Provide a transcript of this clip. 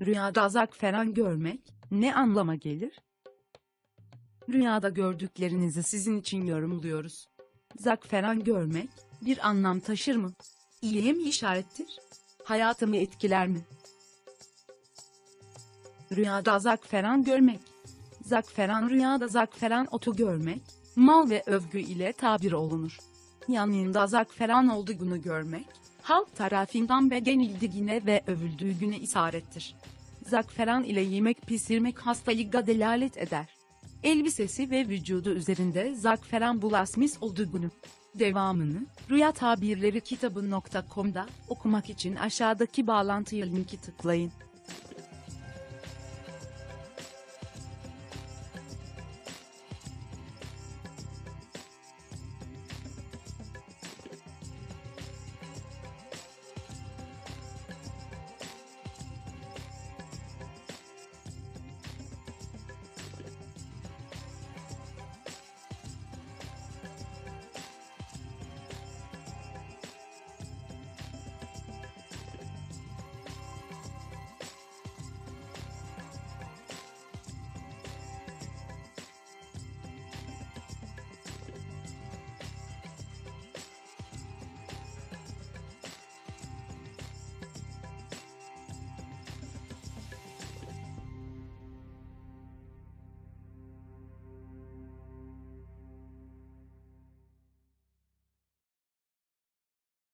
Rüyada zakferan görmek ne anlama gelir? Rüyada gördüklerinizi sizin için yorumluyoruz. Zakferan görmek bir anlam taşır mı? İyiye mi işarettir? Hayatımı etkiler mi? Rüyada zakferan görmek. Zakferan rüyada zakferan otu görmek, mal ve övgü ile tabir olunur. Yanında zakferan olduğunu görmek, halk tarafından beğenildiğine ve övüldüğüne isarettir. Zakferan ile yemek pişirmek hastalığa delalet eder. Elbisesi ve vücudu üzerinde zakferan bulasmis olduğunu. Devamını, Rüya Tabirleri kitabı.com'da okumak için aşağıdaki bağlantıya linki tıklayın.